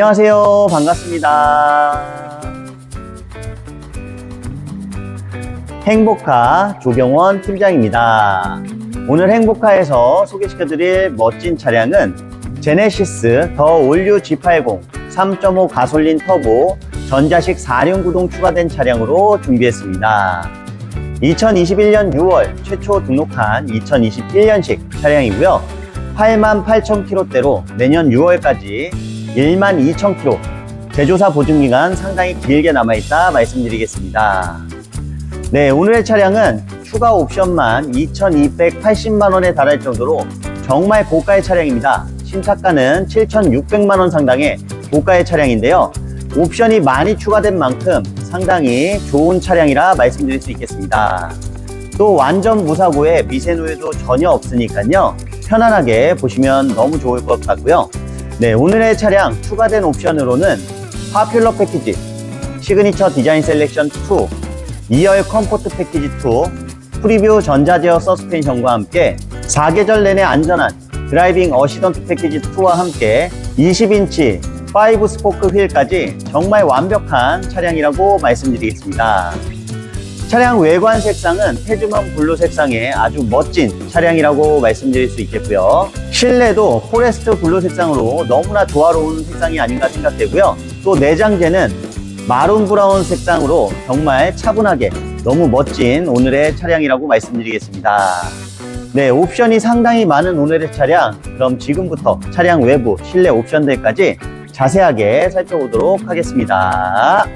안녕하세요. 반갑습니다. 행복카 조경원 팀장입니다. 오늘 행복카에서 소개시켜드릴 멋진 차량은 제네시스 더 올류 G80 3.5 가솔린 터보 전자식 4륜 구동 추가된 차량으로 준비했습니다. 2021년 6월 최초 등록한 2021년식 차량이고요. 8만 8천 킬로대로 내년 6월까지 1만 2천 킬로 제조사 보증기간 상당히 길게 남아있다 말씀드리겠습니다. 네, 오늘의 차량은 추가 옵션만 2,280만 원에 달할 정도로 정말 고가의 차량입니다. 신차가는 7,600만 원 상당의 고가의 차량인데요. 옵션이 많이 추가된 만큼 상당히 좋은 차량이라 말씀드릴 수 있겠습니다. 또 완전 무사고에 미세노유도 전혀 없으니까요. 편안하게 보시면 너무 좋을 것 같고요. 네, 오늘의 차량 추가된 옵션으로는 파퓰러 패키지, 시그니처 디자인 셀렉션 2, 2열 컴포트 패키지 2, 프리뷰 전자제어 서스펜션과 함께 4계절 내내 안전한 드라이빙 어시던트 패키지 2와 함께 20인치 5 스포크 휠까지 정말 완벽한 차량이라고 말씀드리겠습니다. 차량 외관 색상은 태주먼 블루 색상의 아주 멋진 차량이라고 말씀드릴 수 있겠고요. 실내도 포레스트 블루 색상으로 너무나 조화로운 색상이 아닌가 생각되고요. 또 내장재는 마룬 브라운 색상으로 정말 차분하게 너무 멋진 오늘의 차량이라고 말씀드리겠습니다. 네, 옵션이 상당히 많은 오늘의 차량. 그럼 지금부터 차량 외부, 실내 옵션들까지 자세하게 살펴보도록 하겠습니다.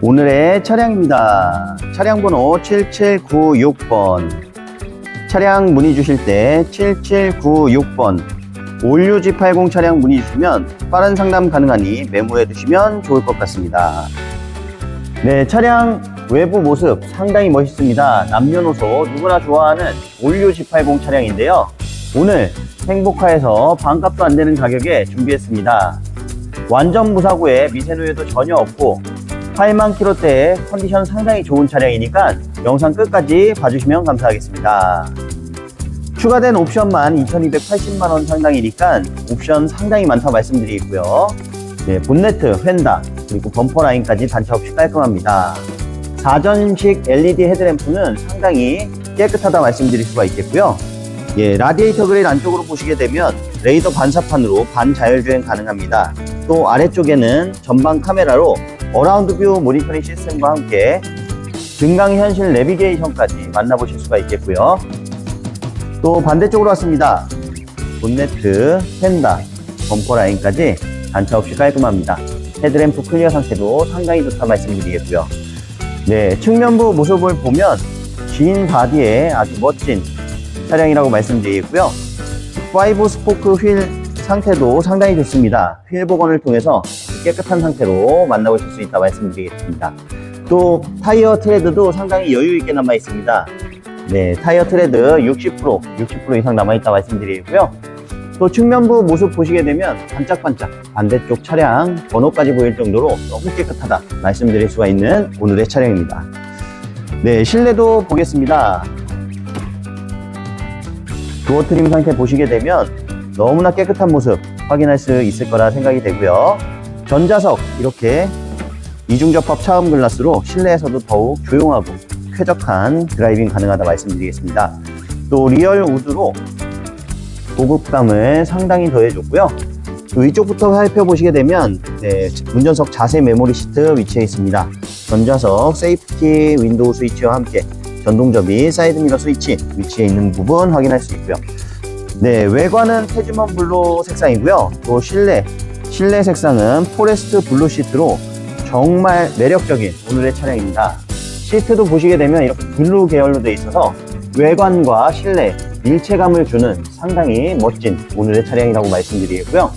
오늘의 차량입니다. 차량 번호 7796번. 차량 문의 주실 때 7796번. 올류 G80 차량 문의 주시면 빠른 상담 가능하니 메모해 두시면 좋을 것 같습니다. 네, 차량 외부 모습 상당히 멋있습니다. 남녀노소 누구나 좋아하는 올류 G80 차량인데요. 오늘 행복카에서 반값도 안 되는 가격에 준비했습니다. 완전 무사고에 미세노유도 전혀 없고 8만 킬로대의 컨디션 상당히 좋은 차량이니까 영상 끝까지 봐주시면 감사하겠습니다. 추가된 옵션만 2,280만원 상당이니까 옵션 상당히 많다 말씀드리고요. 네, 본네트, 휀다, 그리고 범퍼 라인까지 단차 없이 깔끔합니다. 사전식 LED 헤드램프는 상당히 깨끗하다 말씀드릴 수가 있겠고요. 예, 라디에이터 그릴 안쪽으로 보시게 되면 레이더 반사판으로 반자율주행 가능합니다. 또 아래쪽에는 전방 카메라로 어라운드 뷰 모니터링 시스템과 함께 증강현실 내비게이션까지 만나보실 수가 있겠고요. 또 반대쪽으로 왔습니다. 본네트, 펜다, 범퍼 라인까지 단차 없이 깔끔합니다. 헤드램프 클리어 상태도 상당히 좋다 말씀드리겠고요. 네, 측면부 모습을 보면 긴 바디에 아주 멋진 차량이라고 말씀드리겠고요. 5 스포크 휠 상태도 상당히 좋습니다. 휠 복원을 통해서 깨끗한 상태로 만나보실 수 있다 말씀드리겠습니다. 또 타이어 트레드도 상당히 여유 있게 남아 있습니다. 네, 타이어 트레드 60% 60% 이상 남아 있다 말씀드리고요. 또 측면부 모습 보시게 되면 반짝반짝 반대쪽 차량 번호까지 보일 정도로 너무 깨끗하다 말씀드릴 수가 있는 오늘의 차량입니다. 네, 실내도 보겠습니다. 도어 트림 상태 보시게 되면 너무나 깨끗한 모습 확인할 수 있을 거라 생각이 되고요. 전자석 이렇게 이중 접합 차음 글라스로 실내에서도 더욱 조용하고 쾌적한 드라이빙 가능하다 말씀드리겠습니다. 또 리얼 우드로 고급감을 상당히 더해줬고요. 또 이쪽부터 살펴보시게 되면 네, 운전석 자세 메모리 시트 위치해 있습니다. 전자석 세이프티 윈도우 스위치와 함께 전동접이 사이드미러 스위치 위치해 있는 부분 확인할 수 있고요. 네, 외관은 태주먼 블루 색상이고요. 또 실내, 실내 색상은 포레스트 블루 시트로 정말 매력적인 오늘의 차량입니다. 시트도 보시게 되면 이렇게 블루 계열로 되어 있어서 외관과 실내 일체감을 주는 상당히 멋진 오늘의 차량이라고 말씀드리겠고요.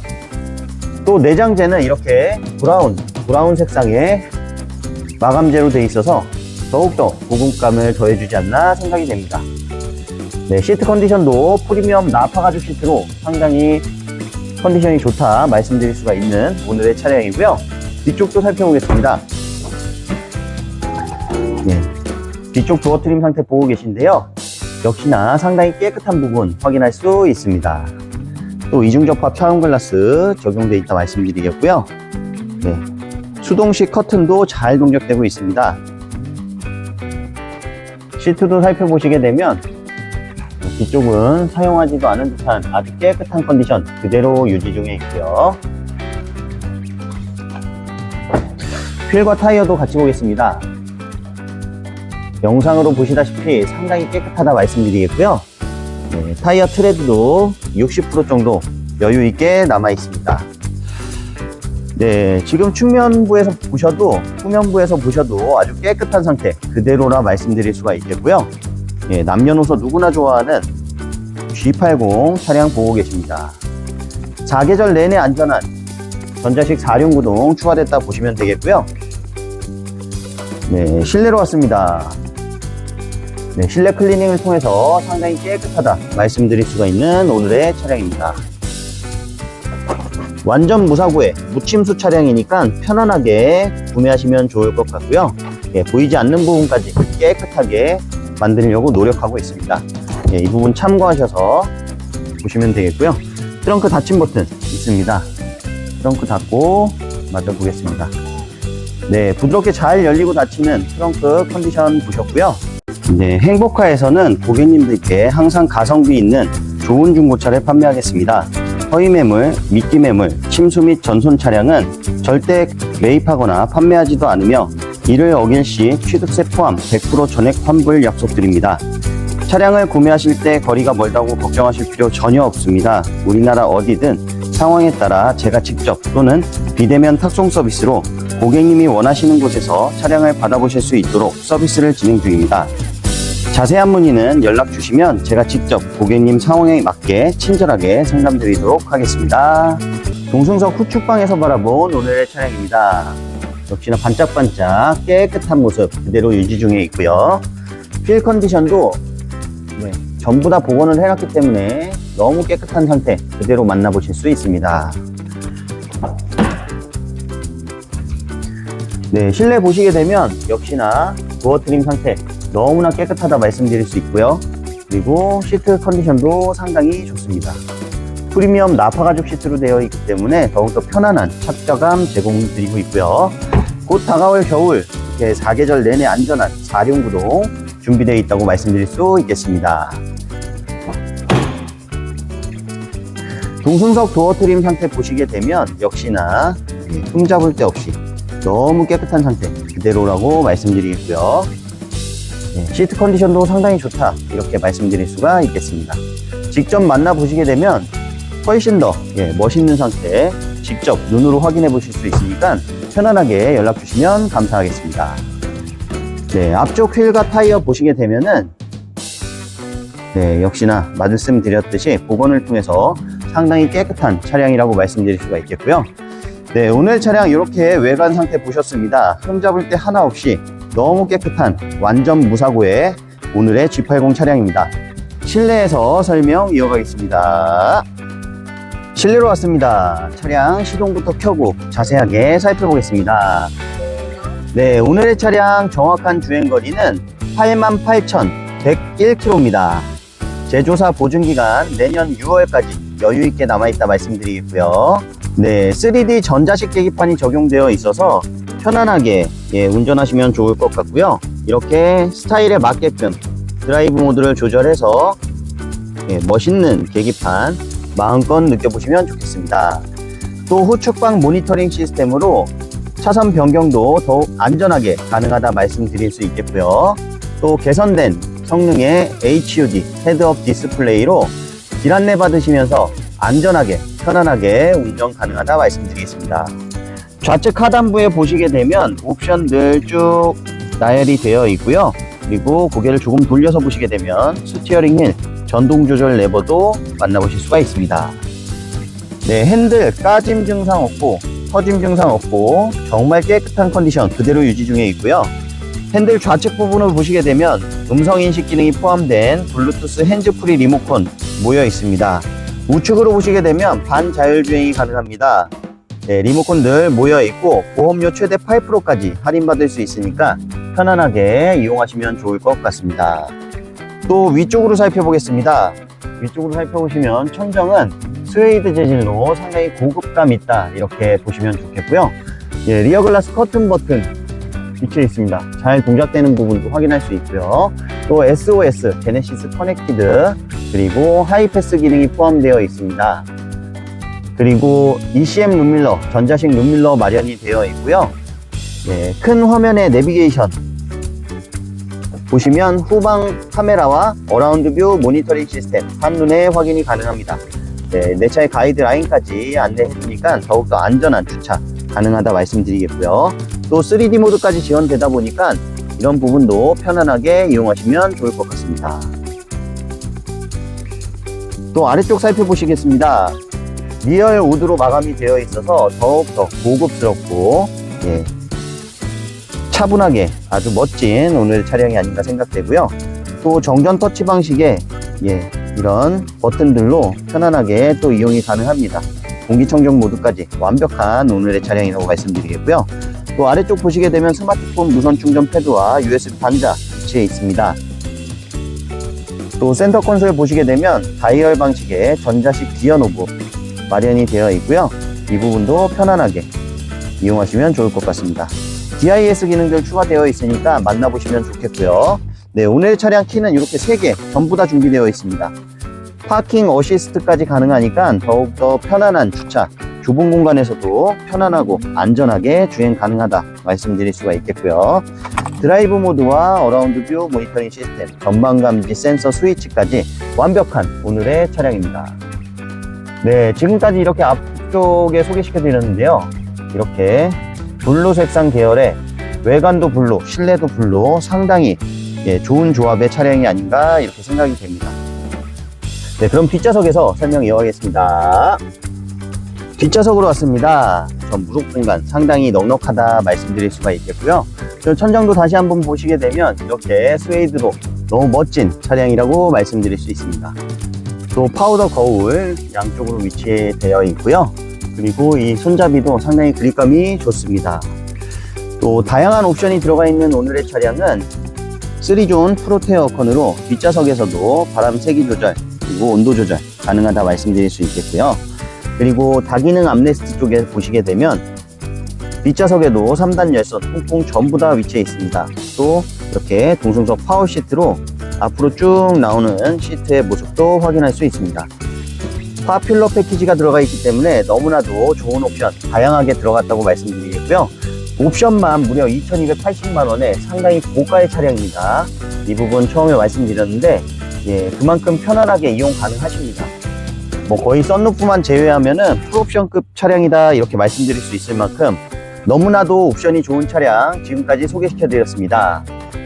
또 내장재는 이렇게 브라운, 브라운 색상의 마감재로 되어 있어서 더욱더 고급감을 더해주지 않나 생각이 됩니다. 네, 시트 컨디션도 프리미엄 나파 가죽 시트로 상당히 컨디션이 좋다 말씀드릴 수가 있는 오늘의 차량이고요. 뒤쪽도 살펴보겠습니다. 뒤쪽 도어 트림 상태 보고 계신데요. 역시나 상당히 깨끗한 부분 확인할 수 있습니다. 또 이중접합 차음 글라스 적용돼 있다 말씀드리겠고요. 네. 수동식 커튼도 잘 동작되고 있습니다. 시트도 살펴보시게 되면 뒤쪽은 사용하지도 않은 듯한 아주 깨끗한 컨디션 그대로 유지 중에 있고요. 휠과 타이어도 같이 보겠습니다. 영상으로 보시다시피 상당히 깨끗하다 말씀드리겠고요. 네, 타이어 트레드도 60% 정도 여유 있게 남아 있습니다. 네, 지금 측면부에서 보셔도 후면부에서 보셔도 아주 깨끗한 상태 그대로라 말씀드릴 수가 있겠고요. 예, 남녀노소 누구나 좋아하는 G80 차량 보고 계십니다. 사계절 내내 안전한 전자식 4륜 구동 추가됐다 보시면 되겠고요. 네, 실내로 왔습니다. 네, 실내 클리닝을 통해서 상당히 깨끗하다 말씀드릴 수가 있는 오늘의 차량입니다. 완전 무사고에 무침수 차량이니까 편안하게 구매하시면 좋을 것 같고요. 예, 보이지 않는 부분까지 깨끗하게 만들려고 노력하고 있습니다. 예, 이 부분 참고하셔서 보시면 되겠고요. 트렁크 닫힘 버튼 있습니다. 트렁크 닫고 맞아보겠습니다. 네, 부드럽게 잘 열리고 닫히는 트렁크 컨디션 보셨고요. 네, 행복카에서는 고객님들께 항상 가성비 있는 좋은 중고차를 판매하겠습니다. 허위 매물, 미끼 매물, 침수 및 전손 차량은 절대 매입하거나 판매하지도 않으며 이를 어길 시 취득세 포함 100% 전액 환불 약속드립니다. 차량을 구매하실 때 거리가 멀다고 걱정하실 필요 전혀 없습니다. 우리나라 어디든 상황에 따라 제가 직접 또는 비대면 탁송 서비스로 고객님이 원하시는 곳에서 차량을 받아보실 수 있도록 서비스를 진행 중입니다. 자세한 문의는 연락 주시면 제가 직접 고객님 상황에 맞게 친절하게 상담드리도록 하겠습니다. 동승석 후축방에서 바라본 오늘의 차량입니다. 역시나 반짝반짝 깨끗한 모습 그대로 유지 중에 있고요. 휠 컨디션도 네, 전부 다 복원을 해놨기 때문에 너무 깨끗한 상태 그대로 만나보실 수 있습니다. 네, 실내 보시게 되면 역시나 도어 트림 상태 너무나 깨끗하다 말씀드릴 수 있고요. 그리고 시트 컨디션도 상당히 좋습니다. 프리미엄 나파 가죽 시트로 되어 있기 때문에 더욱더 편안한 착자감 제공드리고 있고요. 곧 다가올 겨울 이렇게 사계절 내내 안전한 사륜 구동 준비되어 있다고 말씀드릴 수 있겠습니다. 동승석 도어 트림 상태 보시게 되면 역시나 예, 흠 잡을 데 없이 너무 깨끗한 상태 그대로라고 말씀드리겠고요. 예, 시트 컨디션도 상당히 좋다 이렇게 말씀드릴 수가 있겠습니다. 직접 만나보시게 되면 훨씬 더 예, 멋있는 상태 직접 눈으로 확인해 보실 수 있으니까 편안하게 연락 주시면 감사하겠습니다. 네, 앞쪽 휠과 타이어 보시게 되면은 네, 역시나 말씀 드렸듯이 복원을 통해서 상당히 깨끗한 차량이라고 말씀드릴 수가 있겠고요. 네, 오늘 차량 이렇게 외관 상태 보셨습니다. 흠 잡을 때 하나 없이 너무 깨끗한 완전 무사고의 오늘의 G80 차량입니다. 실내에서 설명 이어가겠습니다. 실내로 왔습니다. 차량 시동부터 켜고 자세하게 살펴보겠습니다. 네, 오늘의 차량 정확한 주행거리는 88,101km입니다. 제조사 보증기간 내년 6월까지 여유있게 남아있다 말씀드리겠고요. 네, 3D 전자식 계기판이 적용되어 있어서 편안하게 예, 운전하시면 좋을 것 같고요. 이렇게 스타일에 맞게끔 드라이브 모드를 조절해서 예, 멋있는 계기판 마음껏 느껴보시면 좋겠습니다. 또 후측방 모니터링 시스템으로 차선 변경도 더욱 안전하게 가능하다 말씀드릴 수 있겠고요. 또 개선된 성능의 HUD 헤드업 디스플레이로 길 안내 받으시면서 안전하게 편안하게 운전 가능하다 말씀드리겠습니다. 좌측 하단부에 보시게 되면 옵션들 쭉 나열이 되어 있고요. 그리고 고개를 조금 돌려서 보시게 되면 스티어링 휠 전동 조절 레버도 만나보실 수가 있습니다. 네, 핸들 까짐 증상 없고 터짐 증상 없고 정말 깨끗한 컨디션 그대로 유지 중에 있고요. 핸들 좌측 부분을 보시게 되면 음성 인식 기능이 포함된 블루투스 핸즈프리 리모컨 모여 있습니다. 우측으로 보시게 되면 반자율 주행이 가능합니다. 네, 리모컨들 모여 있고 보험료 최대 8%까지 할인받을 수 있으니까 편안하게 이용하시면 좋을 것 같습니다. 또 위쪽으로 살펴보겠습니다. 위쪽으로 살펴보시면 천정은 스웨이드 재질로 상당히 고급감 있다 이렇게 보시면 좋겠고요. 예, 리어 글라스 커튼 버튼 위치해 있습니다. 잘 동작되는 부분도 확인할 수 있고요. 또 SOS 제네시스 커넥티드 그리고 하이패스 기능이 포함되어 있습니다. 그리고 ECM 룸밀러 전자식 룸밀러 마련이 되어 있고요. 예, 큰 화면의 내비게이션 보시면 후방 카메라와 어라운드 뷰 모니터링 시스템 한눈에 확인이 가능합니다. 네, 내 차의 가이드 라인까지 안내해주니까 더욱더 안전한 주차 가능하다 말씀드리겠고요. 또 3D 모드까지 지원되다 보니까 이런 부분도 편안하게 이용하시면 좋을 것 같습니다. 또 아래쪽 살펴보시겠습니다. 리얼 우드로 마감이 되어 있어서 더욱더 고급스럽고 예, 차분하게 아주 멋진 오늘 차량이 아닌가 생각되고요. 또 정전 터치 방식의 예, 이런 버튼들로 편안하게 또 이용이 가능합니다. 공기청정 모드까지 완벽한 오늘의 차량이라고 말씀드리겠고요. 또 아래쪽 보시게 되면 스마트폰 무선 충전 패드와 USB 단자 위치해 있습니다. 또 센터 콘솔 보시게 되면 다이얼 방식의 전자식 기어 노브 마련이 되어 있고요. 이 부분도 편안하게 이용하시면 좋을 것 같습니다. DIS 기능들 추가되어 있으니까 만나보시면 좋겠고요. 네, 오늘 차량 키는 이렇게 3개 전부 다 준비되어 있습니다. 파킹 어시스트까지 가능하니까 더욱더 편안한 주차, 좁은 공간에서도 편안하고 안전하게 주행 가능하다 말씀드릴 수가 있겠고요. 드라이브 모드와 어라운드 뷰 모니터링 시스템, 전방 감지 센서 스위치까지 완벽한 오늘의 차량입니다. 네, 지금까지 이렇게 앞쪽에 소개시켜 드렸는데요. 이렇게 블루 색상 계열의 외관도 블루, 실내도 블루 상당히 예, 좋은 조합의 차량이 아닌가 이렇게 생각이 됩니다. 네, 그럼 뒷좌석에서 설명 이어가겠습니다. 뒷좌석으로 왔습니다. 전 무속 공간 상당히 넉넉하다 말씀드릴 수가 있겠고요. 저 천장도 다시 한번 보시게 되면 이렇게 스웨이드로 너무 멋진 차량이라고 말씀드릴 수 있습니다. 또 파우더 거울 양쪽으로 위치되어 있고요. 그리고 이 손잡이도 상당히 그립감이 좋습니다. 또 다양한 옵션이 들어가 있는 오늘의 차량은 3존 프로테 어 컨으로 뒷좌석에서도 바람 세기 조절 그리고 온도 조절 가능하다 말씀드릴 수 있겠고요. 그리고 다기능 암레스트 쪽에 보시게 되면 뒷좌석에도 3단 열선 통풍 전부 다 위치해 있습니다. 또 이렇게 동승석 파워 시트로 앞으로 쭉 나오는 시트의 모습도 확인할 수 있습니다. 파퓰러 패키지가 들어가 있기 때문에 너무나도 좋은 옵션 다양하게 들어갔다고 말씀드리겠고요. 옵션만 무려 2,280만 원에 상당히 고가의 차량입니다. 이 부분 처음에 말씀드렸는데 예, 그만큼 편안하게 이용 가능하십니다. 뭐 거의 썬루프만 제외하면은 풀옵션급 차량이다 이렇게 말씀드릴 수 있을 만큼 너무나도 옵션이 좋은 차량 지금까지 소개시켜 드렸습니다.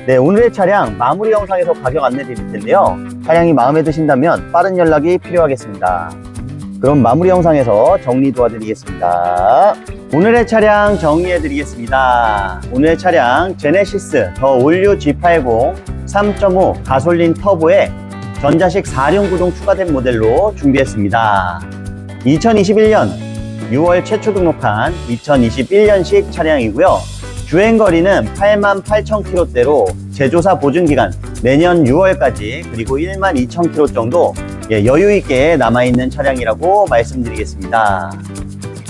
네, 오늘의 차량 마무리 영상에서 가격 안내 드릴 텐데요. 차량이 마음에 드신다면 빠른 연락이 필요하겠습니다. 그럼 마무리 영상에서 정리 도와드리겠습니다. 오늘의 차량 정리해 드리겠습니다. 오늘의 차량 제네시스 더 올류 G80 3.5 가솔린 터보에 전자식 4륜 구동 추가된 모델로 준비했습니다. 2021년 6월 최초 등록한 2021년식 차량이고요. 주행거리는 8만 8천 킬로대로 제조사 보증기간 내년 6월까지 그리고 1만 2천 킬로 정도 예, 여유 있게 남아있는 차량이라고 말씀드리겠습니다.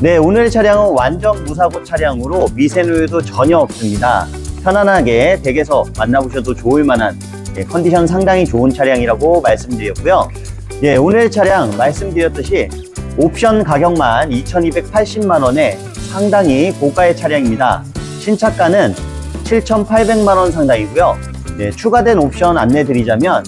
네, 오늘 차량은 완전 무사고 차량으로 미세누유도 전혀 없습니다. 편안하게 댁에서 만나보셔도 좋을 만한 예, 컨디션 상당히 좋은 차량이라고 말씀드렸고요. 예, 오늘 차량 말씀드렸듯이 옵션 가격만 2,280만 원에 상당히 고가의 차량입니다. 신차가는 7,800만 원 상당이고요. 예, 추가된 옵션 안내 드리자면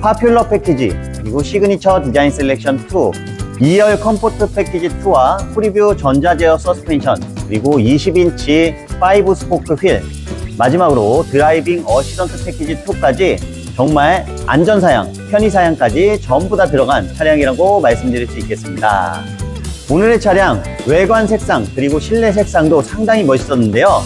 파퓰러 패키지 그리고 시그니처 디자인 셀렉션 2 2열 컴포트 패키지 2와 프리뷰 전자제어 서스펜션 그리고 20인치 5 스포크 휠 마지막으로 드라이빙 어시던트 패키지 2까지 정말 안전사양, 편의사양까지 전부 다 들어간 차량이라고 말씀드릴 수 있겠습니다. 오늘의 차량 외관 색상 그리고 실내 색상도 상당히 멋있었는데요.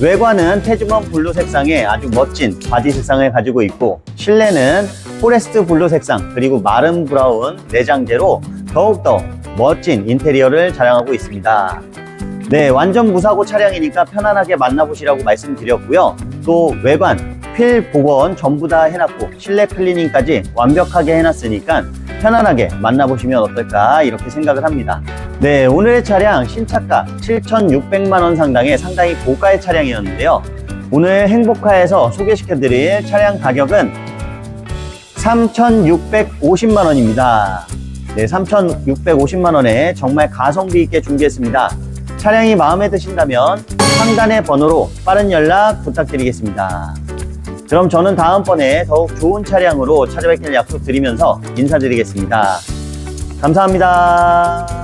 외관은 태즈먼 블루 색상의 아주 멋진 바디 색상을 가지고 있고 실내는 포레스트 블루 색상 그리고 마른 브라운 내장재로 더욱더 멋진 인테리어를 자랑하고 있습니다. 네, 완전 무사고 차량이니까 편안하게 만나보시라고 말씀드렸고요. 또 외관, 필 복원 전부 다 해놨고 실내 클리닝까지 완벽하게 해놨으니까 편안하게 만나보시면 어떨까 이렇게 생각을 합니다. 네, 오늘의 차량 신차가 7,600만 원 상당의 상당히 고가의 차량이었는데요. 오늘 행복카에서 소개시켜드릴 차량 가격은 3,650만 원입니다. 네, 3,650만 원에 정말 가성비 있게 준비했습니다. 차량이 마음에 드신다면 상단의 번호로 빠른 연락 부탁드리겠습니다. 그럼 저는 다음번에 더욱 좋은 차량으로 찾아뵙길 약속드리면서 인사드리겠습니다. 감사합니다.